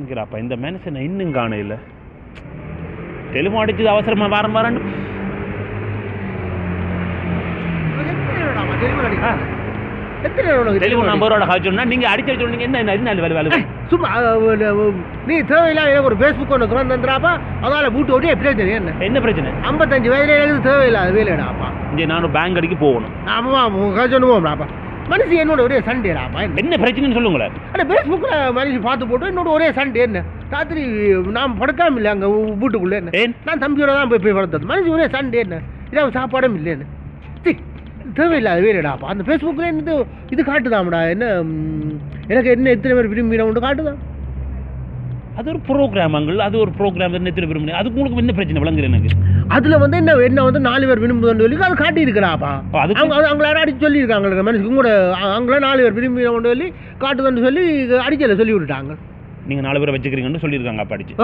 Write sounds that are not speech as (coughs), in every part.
இல்லைடாப்பா இந்த மனுஷனை இன்னும் காண இல்லை டெலிஃபோன் அடிச்சது அவசரமா வாரம் வாரண்டு டெலிஃபோன் நம்பரோட காய்ச்சோம்னா நீங்க அடிச்சு சொன்னீங்க. என்ன என்ன வேலை வேலை? சும்மா நீ தேவையில்லாம எனக்கு ஒரு ஃபேஸ்புக் ஒன்று திறந்துறாப்பா அதால பூட்டு ஓட்டி தெரியும் என்ன? என்ன பிரச்சனை? ஐம்பத்தஞ்சு வயதுல எனக்கு தேவையில்லாத வேலைடாப்பா இங்கே நானும் பேங்க் அடிக்க போகணும். ஆமாம் சொல்லுவோம்டாப்பா மனுஷன் என்னோட ஒரே சண்டேடாப்பா என்ன? என்ன பிரச்சனைன்னு சொல்லுங்களேன் அட ஃபேஸ்புக்கில் மனுஷன் பார்த்து போட்டு என்னோட ஒரே சண்டே என்ன? ராத்திரி நான் படுக்காம இல்லை அங்கே வீட்டுக்குள்ளே என்ன? ஏன்? நான் தம்பியோட தான் போய் போய் வளர்த்தது மனுஷன் ஒரே சண்டே என்ன? இதான் சாப்பாடும் இல்லைன்னு சி தேவையில்லாத வேலைடாப்பா அந்த ஃபேஸ்புக்கில் என்னது இது காட்டுதாம்டா. என்ன எனக்கு என்ன எத்தனை பேர் விரும்பினவன் காட்டுதான் அது ஒரு ப்ரோக்ராமங்கள் அது ஒரு ப்ரோக்ராம் என்ன எத்தனை பேர் அதுக்கு உங்களுக்கு என்ன பிரச்சனை? விளங்குது எனக்கு. அதுல வந்து என்ன என்ன வந்து நாலு பேர் விரும்புதுன்னு சொல்லி அது காட்டி இருக்கிறாப்பா ஓ, அதுக்கு- அவங்க அவங்க யாரும் அடிச்சு சொல்லியிருக்காங்க மனுஷன் கூட அவங்கள நாலு பேர் விரும்பினவன் சொல்லி காட்டுதுன்னு சொல்லி அடிக்கல சொல்லி விட்டுட்டாங்க. நீங்கள் நாலு பேரை வச்சுக்கிறீங்கன்னு சொல்லியிருக்காங்க அப்பா அடிச்சு.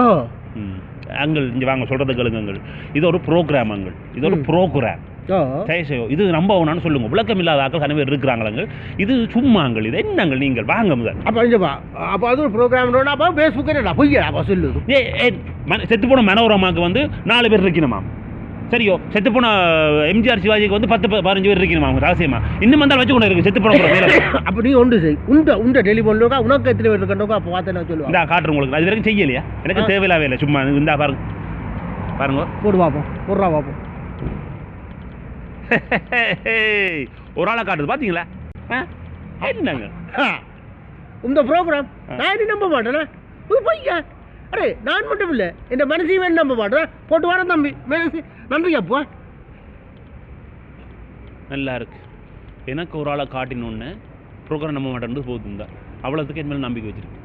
அங்கள் இங்கே வாங்க சொல்கிறது கேளுங்கள் இது ஒரு ப்ரோக்ராமங்கள் இது ஒரு. ப்ரோக்ராம் ஓ தயவுசெய்து இது நம்ப வேணாம்னு சொல்லுங்க. விளக்கம் இல்லாத ஆக்கள் கனவே இருக்கிறாங்களங்க. இது சும்மாங்கள் இது என்னங்கள் நீங்கள்? வாங்க முதல். அப்போ இங்கப்பா அப்போ அது ஒரு ப்ரோக்ராம் அப்போ ஃபேஸ்புக் என்னடா பொய்யடாப்பா சொல்லுது. ஏ ஏ செத்து போன மனோரமாக்கு வந்து நாலு பேர் இருக்கணுமா சரியோ? செத்து போன எம்ஜிஆர் சிவாஜிக்கு வந்து பத்து பதினஞ்சு பேர் இருக்கணுமா அவங்க ரகசியமா? இன்னும் வந்தால் வச்சு கொண்டு இருக்கு செத்து போன (coughs) அப்போ நீ ஒன்று செய். உண்ட உண்ட டெலிஃபோன் இருக்கா உனக்கு எத்தனை பேர் இருக்கா அப்போ பார்த்தா நான் சொல்லுவேன் காட்டுறேன் உங்களுக்கு. அது வரைக்கும் செய்யலையா? எனக்கு ஆ. தேவையில்லாத வேலை சும்மா இந்தா பாருங்க. பாருங்க. போடு பார்ப்போம் போடுறா பார்ப்போம் ஒரு ஆளை காட்டுது பார்த்தீங்களா? என்னங்க? இந்த ப்ரோக்ராம். நான் நம்ப மாட்டேனா. இது பொய்யா? அரே நான் மட்டும் இல்லை இந்த மனசையும் நம்ப மாட்டேன் போட்டு வரேன் தம்பி. மனசு நன்றி அப்பா. நல்லா இருக்கு. எனக்கு ஒரு ஆளை காட்டினோன்னு ப்ரோக்ராம் நம்ப மாட்டேன்னு போகுதுங்க அவ்வளோத்துக்கு என் மேலே நம்பிக்கை வச்சிருக்கு.